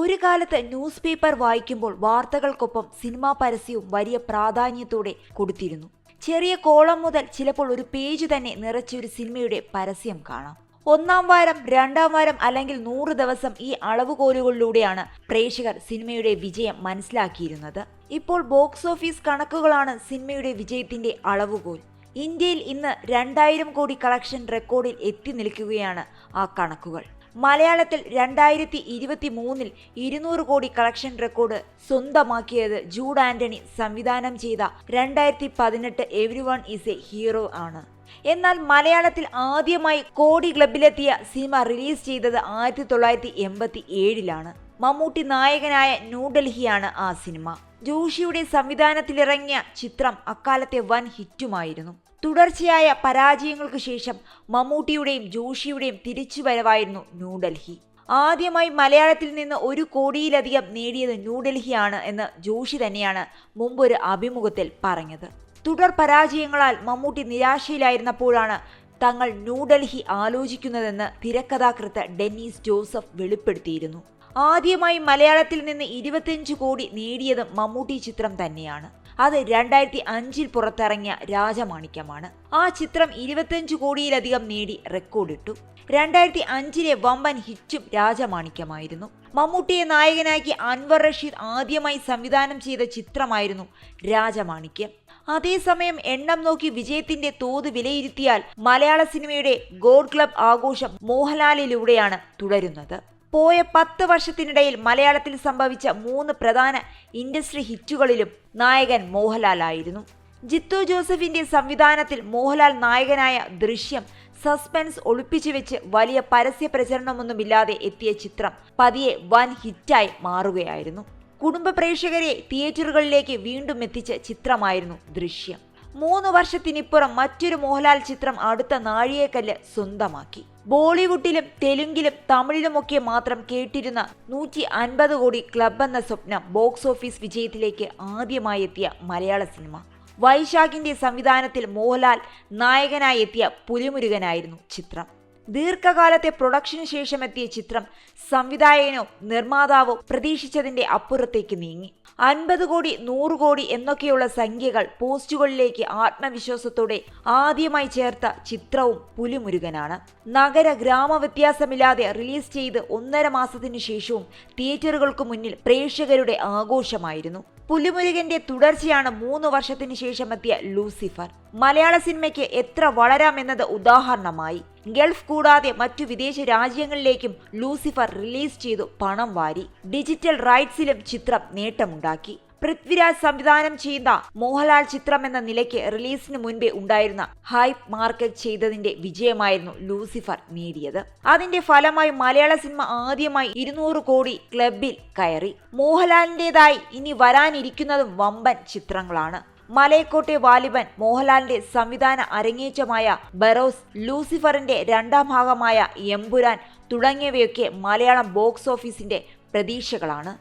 ഒരു കാലത്ത് news paper വായിക്കുമ്പോൾ വാർത്തകൾക്കൊപ്പം സിനിമാ പരസ്യവും വലിയ പ്രാധാന്യത്തോടെ കൊടുത്തിരുന്നു. ചെറിയ കോളം മുതൽ ചിലപ്പോൾ ഒരു പേജ് തന്നെ നിറച്ചൊരു സിനിമയുടെ പരസ്യം കാണാം. ഒന്നാം വാരം രണ്ടാം വാരം അല്ലെങ്കിൽ നൂറ് ദിവസം ഈ അളവുകോലുകളിലൂടെയാണ് പ്രേക്ഷകർ സിനിമയുടെ വിജയം മനസ്സിലാക്കിയിരുന്നത്. ഇപ്പോൾ ബോക്സ് ഓഫീസ് കണക്കുകളാണ് സിനിമയുടെ വിജയത്തിന്റെ അളവുകോൽ. ഇന്ത്യയിൽ ഇന്ന് രണ്ടായിരം കോടി കളക്ഷൻ റെക്കോർഡിൽ എത്തി നിൽക്കുകയാണ് ആ കണക്കുകൾ. മലയാളത്തിൽ രണ്ടായിരത്തി ഇരുപത്തി മൂന്നിൽ ഇരുന്നൂറ് കോടി കളക്ഷൻ റെക്കോർഡ് സ്വന്തമാക്കിയത് ജൂഡ് ആന്റണി സംവിധാനം ചെയ്ത രണ്ടായിരത്തി പതിനെട്ട് everyone is a hero ആണ്. എന്നാൽ മലയാളത്തിൽ ആദ്യമായി കോടി ക്ലബിലെത്തിയ സിനിമ റിലീസ് ചെയ്തത് ആയിരത്തി തൊള്ളായിരത്തി എൺപത്തി ഏഴിലാണ് മമ്മൂട്ടി നായകനായ ന്യൂഡൽഹിയാണ് ആ സിനിമ. ജോഷിയുടെ സംവിധാനത്തിലിറങ്ങിയ ചിത്രം അക്കാലത്തെ വൻ ഹിറ്റുമായിരുന്നു. തുടർച്ചയായ പരാജയങ്ങൾക്ക് ശേഷം മമ്മൂട്ടിയുടെയും ജോഷിയുടെയും തിരിച്ചുവരവായിരുന്നു ന്യൂഡൽഹി. ആദ്യമായി മലയാളത്തിൽ നിന്ന് ഒരു കോടിയിലധികം നേടിയത് ന്യൂഡൽഹിയാണ് എന്ന് ജോഷി തന്നെയാണ് മുമ്പൊരു അഭിമുഖത്തിൽ പറഞ്ഞത്. തുടർ പരാജയങ്ങളാൽ മമ്മൂട്ടി നിരാശയിലായിരുന്നപ്പോഴാണ് തങ്ങൾ ന്യൂഡൽഹി ആലോചിക്കുന്നതെന്ന് തിരക്കഥാകൃത്ത് ഡെന്നീസ് ജോസഫ് വെളിപ്പെടുത്തിയിരുന്നു. ആദ്യമായി മലയാളത്തിൽ നിന്ന് ഇരുപത്തിയഞ്ച് കോടി നേടിയത് മമ്മൂട്ടി ചിത്രം തന്നെയാണ്. അത് രണ്ടായിരത്തി അഞ്ചിൽ പുറത്തിറങ്ങിയ രാജമാണിക്യമാണ്. ആ ചിത്രം ഇരുപത്തിയഞ്ച് കോടിയിലധികം നേടി റെക്കോർഡിട്ടു. രണ്ടായിരത്തി അഞ്ചിലെ വമ്പൻ ഹിറ്റും രാജമാണിക്യമായിരുന്നു. മമ്മൂട്ടിയെ നായകനാക്കി അൻവർ റഷീദ് ആദ്യമായി സംവിധാനം ചെയ്ത ചിത്രമായിരുന്നു രാജമാണിക്യം. അതേസമയം എണ്ണം നോക്കി വിജയത്തിന്റെ തോത് വിലയിരുത്തിയാൽ മലയാള സിനിമയുടെ ഗോഡ് ക്ലബ് ആഘോഷം മോഹൻലാലിലൂടെയാണ് തുടരുന്നത്. പോയ പത്ത് വർഷത്തിനിടയിൽ മലയാളത്തിൽ സംഭവിച്ച മൂന്ന് പ്രധാന ഇൻഡസ്ട്രി ഹിറ്റുകളിലും നായകൻ മോഹൻലാലായിരുന്നു. ജിത്തു ജോസഫിന്റെ സംവിധാനത്തിൽ മോഹൻലാൽ നായകനായ ദൃശ്യം സസ്പെൻസ് ഒളിപ്പിച്ചു വെച്ച് വലിയ പരസ്യ പ്രചരണമൊന്നുമില്ലാതെ എത്തിയ ചിത്രം പതിയെ വൻ ഹിറ്റായി മാറുകയായിരുന്നു. കുടുംബ പ്രേക്ഷകരെ തിയേറ്ററുകളിലേക്ക് വീണ്ടും എത്തിച്ച ചിത്രമായിരുന്നു ദൃശ്യം. മൂന്ന് വർഷത്തിനിപ്പുറം മറ്റൊരു മോഹൻലാൽ ചിത്രം അടുത്ത നാഴികക്കല്ല് സ്വന്തമാക്കി. ബോളിവുഡിലും തെലുങ്കിലും തമിഴിലുമൊക്കെ മാത്രം കേട്ടിരുന്ന നൂറ്റി അൻപത് കോടി ക്ലബ് എന്ന സ്വപ്നം ബോക്സ് ഓഫീസ് വിജയത്തിലേക്ക് ആദ്യമായി എത്തിയ മലയാള സിനിമ. വൈശാഖിന്റെ സംവിധാനത്തിൽ മോഹൻലാൽ നായകനായി എത്തിയ പുലിമുരുകനായിരുന്നു ചിത്രം. ദീർഘകാലത്തെ പ്രൊഡക്ഷന് ശേഷം എത്തിയ ചിത്രം സംവിധായകനോ നിർമ്മാതാവോ പ്രതീക്ഷിച്ചതിന്റെ അപ്പുറത്തേക്ക് നീങ്ങി. അൻപത് കോടി നൂറ് കോടി എന്നൊക്കെയുള്ള സംഖ്യകൾ പോസ്റ്റുകളിലേക്ക് ആത്മവിശ്വാസത്തോടെ ആദ്യമായി ചേർത്ത ചിത്രവും പുലിമുരുകനാണ്. നഗര ഗ്രാമ വ്യത്യാസമില്ലാതെ റിലീസ് ചെയ്ത് ഒന്നര മാസത്തിനു ശേഷവും തിയേറ്ററുകൾക്ക് മുന്നിൽ പ്രേക്ഷകരുടെ ആഘോഷമായിരുന്നു. പുലിമുരുകന്റെ തുടർച്ചയാണ് മൂന്ന് വർഷത്തിനു ശേഷമെത്തിയ ലൂസിഫർ. മലയാള സിനിമയ്ക്ക് എത്ര വളരാമെന്നത് ഉദാഹരണമായി. ഗൾഫ് കൂടാതെ മറ്റു വിദേശ രാജ്യങ്ങളിലേക്കും ലൂസിഫർ റിലീസ് ചെയ്തു പണം വാരി. ഡിജിറ്റൽ റൈറ്റ്സിലും ചിത്രം നേട്ടമുണ്ടാക്കി. പൃഥ്വിരാജ് സംവിധാനം ചെയ്യുന്ന മോഹൻലാൽ ചിത്രം എന്ന നിലയ്ക്ക് റിലീസിന് മുൻപേ ഉണ്ടായിരുന്ന ഹൈപ്പ് മാർക്കറ്റ് ചെയ്തതിന്റെ വിജയമായിരുന്നു ലൂസിഫർ നേടിയത്. അതിന്റെ ഫലമായി മലയാള സിനിമ ആദ്യമായി ഇരുന്നൂറ് കോടി ക്ലബിൽ കയറി. മോഹൻലാലിന്റെതായി ഇനി വരാനിരിക്കുന്നതും വമ്പൻ ചിത്രങ്ങളാണ്. മലയക്കോട്ടെ വാലിബൻ മോഹൻലാലിന്റെ സംവിധാന അരങ്ങേറ്റമായ ബറോസ് ലൂസിഫറിന്റെ രണ്ടാം ഭാഗമായ എമ്പുരാൻ തുടങ്ങിയവയൊക്കെ മലയാളം ബോക്സ് ഓഫീസിന്റെ പ്രതീക്ഷകളാണ്.